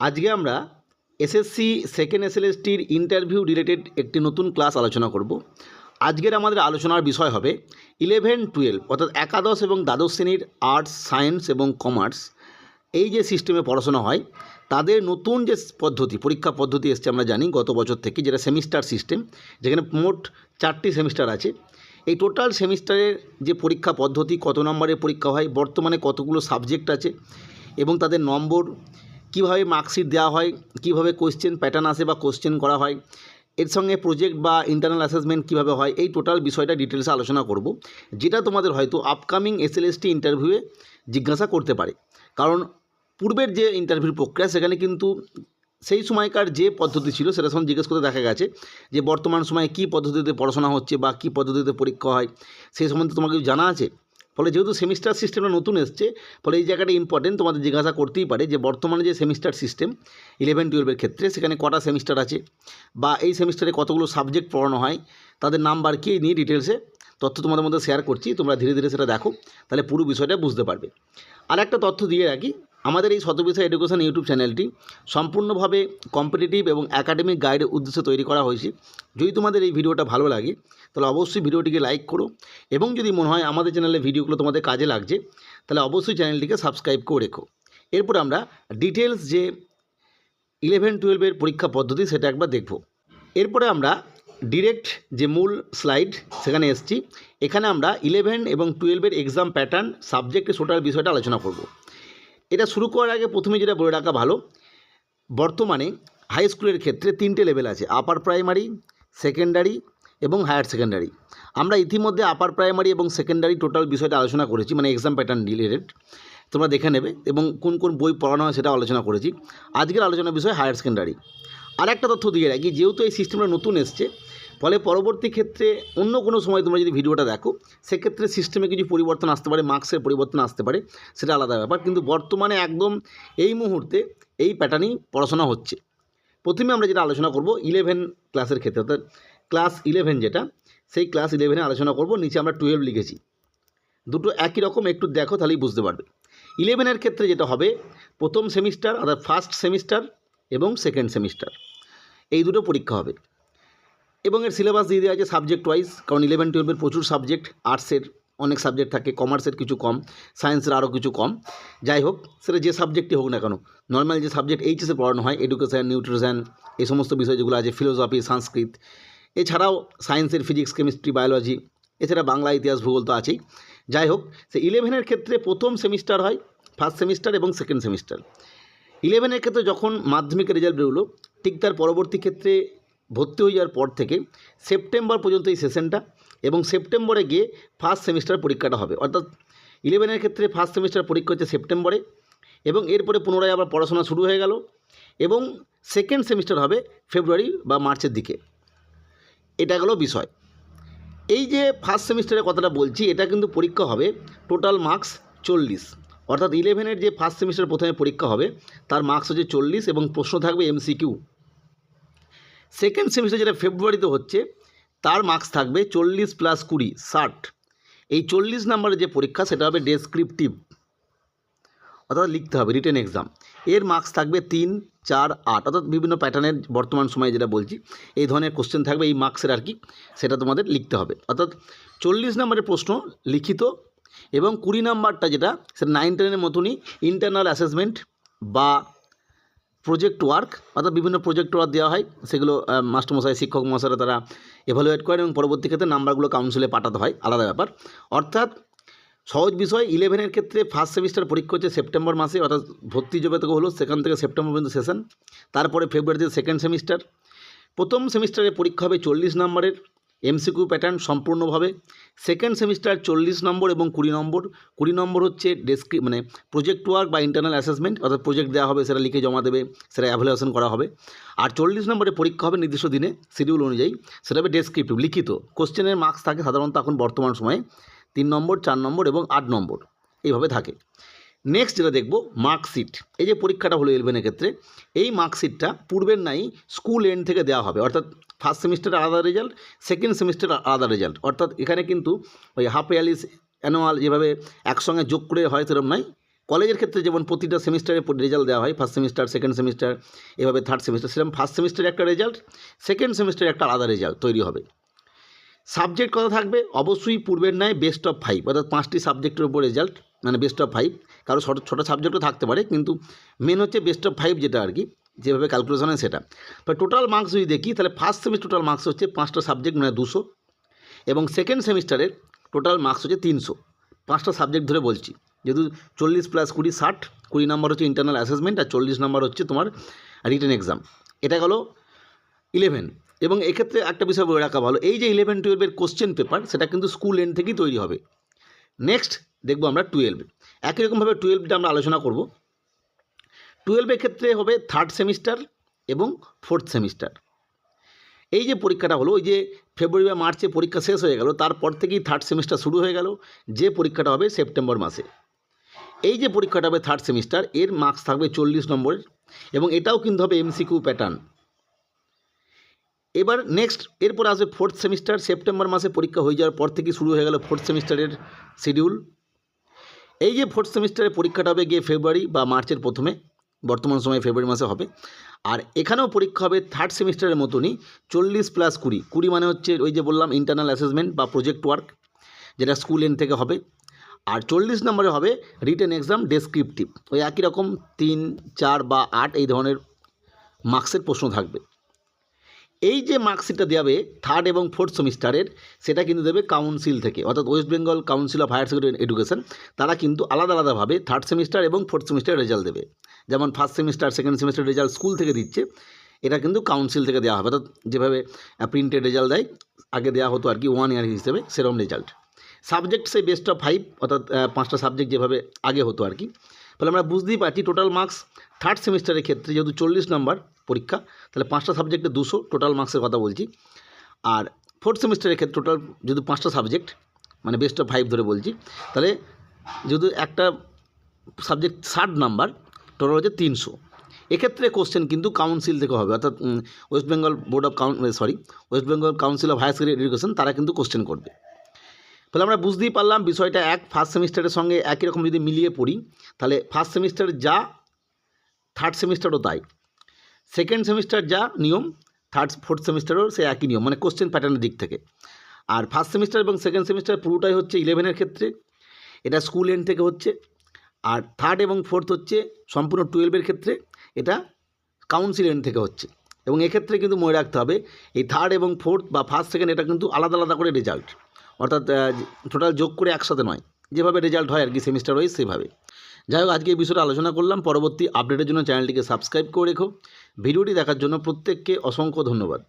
আজকে আমরা SSC second এসএলএসটির ইন্টারভিউ রিলেটেড একটি নতুন ক্লাস আলোচনা করব। আজকের আমাদের আলোচনার বিষয় হবে ইলেভেন টুয়েলভ অর্থাৎ একাদশ এবং দ্বাদশ শ্রেণির আর্টস সায়েন্স এবং কমার্স এই যে সিস্টেমে পড়াশোনা হয়, তাদের নতুন যে পদ্ধতি, পরীক্ষা পদ্ধতি এসছে আমরা জানি গত বছর থেকে, যেটা সেমিস্টার সিস্টেম যেখানে মোট চারটি সেমিস্টার আছে। এই টোটাল সেমিস্টারের যে পরীক্ষা পদ্ধতি, কত নম্বরের পরীক্ষা হয়, বর্তমানে কতগুলো সাবজেক্ট আছে এবং তাদের নম্বর কীভাবে মার্কশিট দেওয়া হয়, কীভাবে কোশ্চেন প্যাটার্ন আসে বা কোশ্চেন করা হয়, এর সঙ্গে প্রজেক্ট বা ইন্টারনাল অ্যাসেসমেন্ট কীভাবে হয়, এই টোটাল বিষয়টা ডিটেলসে আলোচনা করব, যেটা তোমাদের হয়তো আপকামিং এসএলএসটি ইন্টারভিউয়ে জিজ্ঞাসা করতে পারে। কারণ পূর্বের যে ইন্টারভিউ প্রক্রিয়া, সেখানে কিন্তু সেই সময়কার যে পদ্ধতি ছিল, সেটা সময় জিজ্ঞেস করতে দেখা গেছে যে বর্তমান সময়ে কী পদ্ধতিতে পড়াশোনা হচ্ছে বা কী পদ্ধতিতে পরীক্ষা হয় সেই সম্বন্ধে তোমাকে জানা আছে? ফলে যেহেতু সেমিস্টার সিস্টেমটা নতুন এসছে, ফলে এই জায়গাটা ইম্পর্টেন্ট তোমাদের জিজ্ঞাসা করতেই পারে যে বর্তমানে যে সেমিস্টার সিস্টেম ইলেভেন টুয়েলভের ক্ষেত্রে সেখানে কটা সেমিস্টার আছে বা এই সেমিস্টারে কতগুলো সাবজেক্ট পড়ানো হয়, তাদের নাম্বার কী নিয়ে ডিটেলসে তথ্য তোমাদের মধ্যে শেয়ার করছি, তোমরা ধীরে ধীরে সেটা দেখো, তাহলে পুরো বিষয়টা বুঝতে পারবে। আর একটা তথ্য দিয়ে রাখি আমাদের এই শতবিষয় এডুকেশন ইউটিউব চ্যানেলটি সম্পূর্ণভাবে কম্পিটিটিভ এবং একাডেমিক গাইডের উদ্দেশ্যে তৈরি করা হয়েছে। যদি তোমাদের এই ভিডিওটা ভালো লাগে, তাহলে অবশ্যই ভিডিওটিকে লাইক করো এবং যদি মনে হয় আমাদের চ্যানেলের ভিডিওগুলো তোমাদের কাজে লাগছে, তাহলে অবশ্যই চ্যানেলটিকে সাবস্ক্রাইব করে রেখো। এরপর আমরা ডিটেলস যে ইলেভেন টুয়েলভের পরীক্ষা পদ্ধতি, সেটা একবার দেখব। এরপরে আমরা ডিরেক্ট যে মূল স্লাইড, সেখানে এসেছি। এখানে আমরা ইলেভেন এবং টুয়েলভের এক্সাম প্যাটার্ন সাবজেক্টের টোটাল বিষয়টা আলোচনা করব। এটা শুরু করার আগে প্রথমে যেটা বলে রাখা ভালো, বর্তমানে হাই স্কুলের ক্ষেত্রে তিনটে লেভেল আছে আপার প্রাইমারি সেকেন্ডারি এবং হায়ার সেকেন্ডারি আমরা ইতিমধ্যে আপার প্রাইমারি এবং সেকেন্ডারি টোটাল বিষয়টা আলোচনা করেছি মানে এক্সাম প্যাটার্ন রিলেটেড তোমরা দেখে নেবে এবং কোন কোন বই পড়ানো হয় সেটা আলোচনা করেছি। আজকের আলোচনা বিষয় হায়ার সেকেন্ডারি আর একটা তথ্য দিয়ে রাখি, যেহেতু এই সিস্টেমটা নতুন এসছে ফলে পরবর্তী ক্ষেত্রে অন্য কোনো সময় তোমরা যদি ভিডিওটা দেখো, সেক্ষেত্রে সিস্টেমে কিছু পরিবর্তন আসতে পারে মার্কসের পরিবর্তন আসতে পারে, সেটা আলাদা ব্যাপার। কিন্তু বর্তমানে একদম এই মুহূর্তে এই প্যাটার্নেই পড়াশোনা হচ্ছে। প্রথমে আমরা যেটা আলোচনা করব ইলেভেন ক্লাসের ক্ষেত্রে, অর্থাৎ ক্লাস ইলেভেন যেটা, সেই ক্লাস ইলেভেনে আলোচনা করব, নিচে আমরা টুয়েলভ লিখেছি। দুটো একই রকম, একটু দেখো তাহলেই বুঝতে পারবে। ইলেভেনের ক্ষেত্রে যেটা হবে, প্রথম সেমিস্টার অর্থাৎ ফার্স্ট সেমিস্টার এবং সেকেন্ড সেমিস্টার এই দুটো পরীক্ষা হবে। এবং এর সিলেবাস দিয়ে দেওয়া আছে সাবজেক্ট ওয়াইজ কারণ ইলেভেন টুয়েলভের প্রচুর সাবজেক্ট আর্টসের অনেক সাবজেক্ট থাকে কমার্সের কিছু কম সায়েন্সের আরও কিছু কম। যাই হোক, সেটা যে সাবজেক্টই হোক না কেন নর্মাল যে সাবজেক্ট এইচএসে পড়ানো হয় এডুকেশান নিউট্রিশন এই সমস্ত বিষয় যেগুলো আছে ফিলোসফি সংস্কৃত এছাড়াও সায়েন্সের ফিজিক্স কেমিস্ট্রি বায়োলজি এছাড়া বাংলা, ইতিহাস, ভূগোল তো আছেই। যাই হোক, সে ইলেভেনের ক্ষেত্রে প্রথম সেমিস্টার হয় ফার্স্ট সেমিস্টার এবং সেকেন্ড সেমিস্টার ইলেভেনের ক্ষেত্রে যখন মাধ্যমিকের রেজাল্ট বেরোলো, ঠিক তার পরবর্তী ক্ষেত্রে ভর্তি হয়ে যাওয়ার পর থেকে সেপ্টেম্বর পর্যন্ত এই সেশনটা এবং সেপ্টেম্বরে গিয়ে ফার্স্ট সেমিস্টার পরীক্ষাটা হবে। অর্থাৎ ইলেভেনের ক্ষেত্রে ফার্স্ট সেমিস্টার পরীক্ষা হচ্ছে সেপ্টেম্বরে এবং এরপরে পুনরায় আবার পড়াশোনা শুরু হয়ে গেল এবং সেকেন্ড সেমিস্টার হবে ফেব্রুয়ারি বা মার্চের দিকে। এটা গেল বিষয়। এই যে ফার্স্ট সেমিস্টারের কথাটা বলছি, এটা কিন্তু পরীক্ষা হবে টোটাল মার্কস চল্লিশ। অর্থাৎ ইলেভেনের যে ফার্স্ট সেমিস্টার প্রথমে পরীক্ষা হবে, তার মার্কস হচ্ছে চল্লিশ এবং প্রশ্ন থাকবে এমসিকিউ সেকেন্ড সেমিস্টার যেটা ফেব্রুয়ারিতে হচ্ছে, তার মার্কস থাকবে চল্লিশ প্লাস কুড়ি, ষাট। এই চল্লিশ নম্বরের যে পরীক্ষা, সেটা হবে ডেসক্রিপটিভ অর্থাৎ লিখতে হবে রিটেন এক্সাম এর মার্কস থাকবে তিন, চার, আট। অর্থাৎ বিভিন্ন প্যাটার্নের বর্তমান সময়ে যেটা বলছি, এই ধরনের কোশ্চেন থাকবে, এই মার্কসের আর কি, সেটা তোমাদের লিখতে হবে। অর্থাৎ চল্লিশ নম্বরের প্রশ্ন লিখিত এবং কুড়ি নাম্বারটা যেটা, সেটা নাইন টেনের মতনই ইন্টারনাল অ্যাসেসমেন্ট বা প্রজেক্ট ওয়ার্ক অর্থাৎ বিভিন্ন প্রজেক্ট ওয়ার্ক দেওয়া হয়। সেগুলো মাস্টারমশাই, শিক্ষক মশাইরা তারা এভালুয়েট করেন এবং পরবর্তী ক্ষেত্রে নাম্বারগুলো কাউন্সিলে পাঠাতে হয়। আলাদা ব্যাপার। অর্থাৎ সহজ বিষয় ইলেভেনের ক্ষেত্রে ফার্স্ট সেমিস্টার পরীক্ষা হচ্ছে সেপ্টেম্বর মাসে, অর্থাৎ ভর্তি জবে থেকে হলো, সেখান থেকে সেপ্টেম্বর পর্যন্ত সেশন তারপরে ফেব্রুয়ারিতে সেকেন্ড সেমিস্টার প্রথম সেমিস্টারে পরীক্ষা হবে চল্লিশ নম্বরের। এমসিকিউ প্যাটার্ন সম্পূর্ণভাবে। সেকেন্ড সেমিস্টার চল্লিশ নম্বর এবং কুড়ি নম্বর। কুড়ি নম্বর হচ্ছে ডেসক্রি মানে প্রজেক্ট ওয়ার্ক বা ইন্টারনাল অ্যাসেসমেন্ট অর্থাৎ প্রজেক্ট দেওয়া হবে, সেটা লিখে জমা দেবে, সেটা অ্যাভ্যালুয়েশন করা হবে। আর চল্লিশ নম্বরে পরীক্ষা হবে নির্দিষ্ট দিনে শিডিউল অনুযায়ী। সেটা হবে ডেসক্রিপটিভ লিখিত। কোশ্চেনের মার্কস থাকে সাধারণত এখন বর্তমান সময়ে। তিন নম্বর, চার নম্বর এবং আট নম্বর। এইভাবে থাকে। নেক্সট যেটা দেখব মার্কশিট এই যে পরীক্ষাটা হলো ইলেভেনের ক্ষেত্রে, এই মার্কশিটটা পূর্বের নাই স্কুল এন্ড থেকে দেওয়া হবে। অর্থাৎ ফার্স্ট সেমিস্টার আলাদা রেজাল্ট সেকেন্ড সেমিস্টার আলাদা রেজাল্ট অর্থাৎ এখানে কিন্তু ওই হাফ ইয়ারলি অ্যানুয়াল যেভাবে একসঙ্গে যোগ করে হয় সেরকম নয়। কলেজের ক্ষেত্রে যেমন প্রতিটা সেমিস্টারে রেজাল্ট দেওয়া হয় ফার্স্ট সেমিস্টার সেকেন্ড সেমিস্টার এভাবে থার্ড সেমিস্টার সেরকম ফার্স্ট সেমিস্টারে একটা রেজাল্ট সেকেন্ড সেমিস্টারে একটা আলাদা রেজাল্ট তৈরি হবে। সাবজেক্ট কথা থাকবে? অবশ্যই পূর্বের ন্যায় বেস্ট অফ ফাইভ অর্থাৎ পাঁচটি সাবজেক্টের উপর রেজাল্ট মানে বেস্ট অফ ফাইভ কারও ছোটো ছোটো সাবজেক্টও থাকতে পারে, কিন্তু মেন হচ্ছে বেস্ট অফ ফাইভ যেটা আর কি। যেভাবে ক্যালকুলেশন হয় সেটা। তো টোটাল মার্কস যদি দেখি, তাহলে ফার্স্ট সেমিস্টার টোটাল মার্কস হচ্ছে পাঁচটা সাবজেক্ট মানে দুশো এবং সেকেন্ড সেমিস্টারের টোটাল মার্কস হচ্ছে তিনশো। পাঁচটা সাবজেক্ট ধরে বলছি। যেহেতু চল্লিশ প্লাস কুড়ি ষাট, কুড়ি নাম্বার হচ্ছে ইন্টারনাল অ্যাসেসমেন্ট আর চল্লিশ নাম্বার হচ্ছে তোমার রিটেন এক্সাম এটা গেলো ইলেভেন এবং এক্ষেত্রে একটা বিষয় বলে রাখা ভালো, এই যে ইলেভেন টুয়েলভের কোশ্চেন পেপার সেটা কিন্তু স্কুল এন্ড থেকেই তৈরি হবে। নেক্সট দেখব আমরা টুয়েলভ একই রকমভাবে টুয়েলভটা আমরা আলোচনা করব। টুয়েলভের ক্ষেত্রে হবে থার্ড সেমিস্টার এবং ফোর্থ সেমিস্টার এই যে পরীক্ষাটা হলো, ওই যে ফেব্রুয়ারি বা মার্চে পরীক্ষা শেষ হয়ে গেল, তারপর থেকেই থার্ড সেমিস্টার শুরু হয়ে গেল, যে পরীক্ষাটা হবে সেপ্টেম্বর মাসে। এই যে পরীক্ষাটা হবে থার্ড সেমিস্টার এর মার্কস থাকবে চল্লিশ নম্বরের এবং এটাও কিন্তু হবে এমসিকিউ প্যাটার্ন এবার নেক্সট এরপর আসবে ফোর্থ সেমিস্টার সেপ্টেম্বর মাসে পরীক্ষা হয়ে যাওয়ার পর থেকে শুরু হয়ে গেল ফোর্থ সেমিস্টারের শিডিউল এই যে ফোর্থ সেমিস্টারের পরীক্ষাটা হবে গিয়ে ফেব্রুয়ারি বা মার্চের প্রথমে। বর্তমান সময়ে ফেব্রুয়ারি মাসে হবে। আর এখানেও পরীক্ষা হবে থার্ড সেমিস্টারের মতনই চল্লিশ প্লাস কুড়ি। কুড়ি মানে হচ্ছে ওই যে বললাম ইন্টারনাল অ্যাসেসমেন্ট বা প্রজেক্ট ওয়ার্ক যেটা স্কুল এন্ড থেকে হবে। আর চল্লিশ নম্বরে হবে রিটেন এক্সাম ডেসক্রিপটিভ ওই একই রকম তিন, চার বা আট এই ধরনের মার্কসের প্রশ্ন থাকবে। এই যে মার্কশিটটা দেবে থার্ড এবং ফোর্থ সেমিস্টারের সেটা কিন্তু দেবে কাউন্সিল থেকে, অর্থাৎ West Bengal council of higher secondary education তারা কিন্তু আলাদা আলাদাভাবে থার্ড সেমিস্টার এবং ফোর্থ সেমিস্টার রেজাল্ট দেবে। যেমন first semester second semester result school থেকে দিচ্ছে, এটা কিন্তু কাউন্সিল থেকে দেওয়া হবে, অর্থাৎ যেভাবে প্রিন্টেড রেজাল্ট দেয়, আগে দেওয়া হতো আর কি ওয়ান ইয়ার হিসেবে সেরম রেজাল্ট সাবজেক্ট সেই বেস্ট অফ ফাইভ অর্থাৎ পাঁচটা সাবজেক্ট যেভাবে আগে হতো আর কি ফলে আমরা বুঝতেই পারছি টোটাল মার্কস থার্ড সেমিস্টারের ক্ষেত্রে যেহেতু চল্লিশ নম্বর পরীক্ষা, তাহলে পাঁচটা সাবজেক্টে দুশো টোটাল মার্কসের কথা বলছি। আর ফোর্থ সেমিস্টারের ক্ষেত্রে টোটাল যদি পাঁচটা সাবজেক্ট মানে বেস্ট অফ ফাইভ ধরে বলছি, তাহলে যদি একটা সাবজেক্ট ষাট নাম্বার টোটাল হচ্ছে তিনশো। এক্ষেত্রে কোশ্চেন কিন্তু কাউন্সিল থেকে হবে, অর্থাৎ West Bengal board of কাউন sorry West Bengal council of higher secondary education তারা কিন্তু কোশ্চেন করবে। তাহলে আমরা বুঝতেই পারলাম বিষয়টা এক ফার্স্ট সেমিস্টারের সঙ্গে একই রকম যদি মিলিয়ে পড়ি, তাহলে ফার্স্ট সেমিস্টার যা থার্ড সেমিস্টারও তাই। সেকেন্ড সেমিস্টার যা নিয়ম থার্ড ফোর্থ সেমিস্টারও সে একই নিয়ম মানে কোশ্চেন প্যাটার্নের দিক থেকে। আর ফার্স্ট সেমিস্টার এবং সেকেন্ড সেমিস্টার পুরোটাই হচ্ছে ইলেভেনের ক্ষেত্রে, এটা স্কুল এন্ড থেকে হচ্ছে। আর থার্ড এবং ফোর্থ হচ্ছে সম্পূর্ণ টুয়েলভের ক্ষেত্রে, এটা কাউন্সিল এন্ড থেকে হচ্ছে। এবং এক্ষেত্রে কিন্তু মনে রাখতে হবে, এই থার্ড এবং ফোর্থ বা ফার্স্ট সেকেন্ড এটা কিন্তু আলাদা আলাদা করে রেজাল্ট অর্থাৎ টোটাল যোগ করে একসাথে নয়। যেভাবে রেজাল্ট হয় আর কি সেমিস্টার ওয়াইজ সেভাবে। যাই হোক, আজকে এই বিষয়টা আলোচনা করলাম। পরবর্তী আপডেটের জন্য চ্যানেলটিকে সাবস্ক্রাইব করে রেখো। ভিডিওটি দেখার জন্য প্রত্যেককে অসংখ্য ধন্যবাদ।